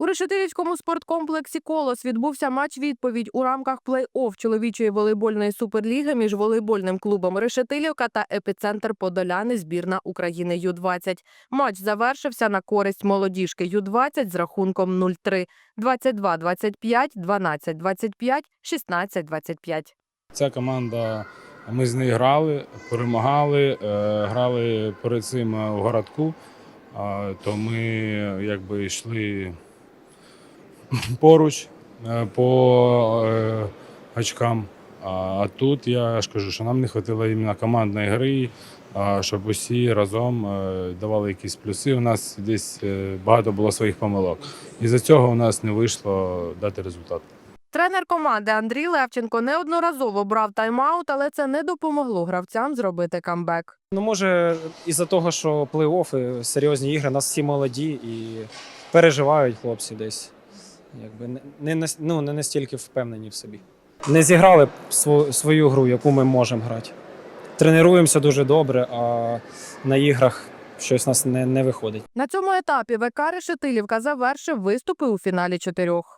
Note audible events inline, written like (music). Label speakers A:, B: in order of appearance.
A: У Решетилівському спорткомплексі Колос відбувся матч відповідь у рамках плей-офф чоловічої волейбольної суперліги між волейбольним клубом Решетилівка та епіцентр Подоляни збірна України Ю-20. Матч завершився на користь молодіжки Ю-20 з рахунком 0-3, 22-25, 12-25, 16-25.
B: Ця команда, ми з нею грали, перемагали, е, грали перед цим у городку, то ми якби йшли (laughs) поруч е, по е, очкам. А тут я ж кажу, що нам не вистачило іменно командної гри, щоб усі разом е, давали якісь плюси. У нас десь е, багато було своїх помилок. І за цього у нас не вийшло дати результат.
A: Тренер команди Андрій Левченко неодноразово брав тайм-аут, але це не допомогло гравцям зробити камбек.
C: Ну, може, із-за того, що плей-оффи, серйозні ігри, нас всі молоді і переживають хлопці десь. Якби не, ну, не настільки впевнені в собі. Не зіграли сво- свою гру, яку ми можемо грати. Тренуємося дуже добре, а на іграх щось у нас не, не виходить.
A: На цьому етапі ВК Решетилівка завершив виступи у фіналі чотирьох.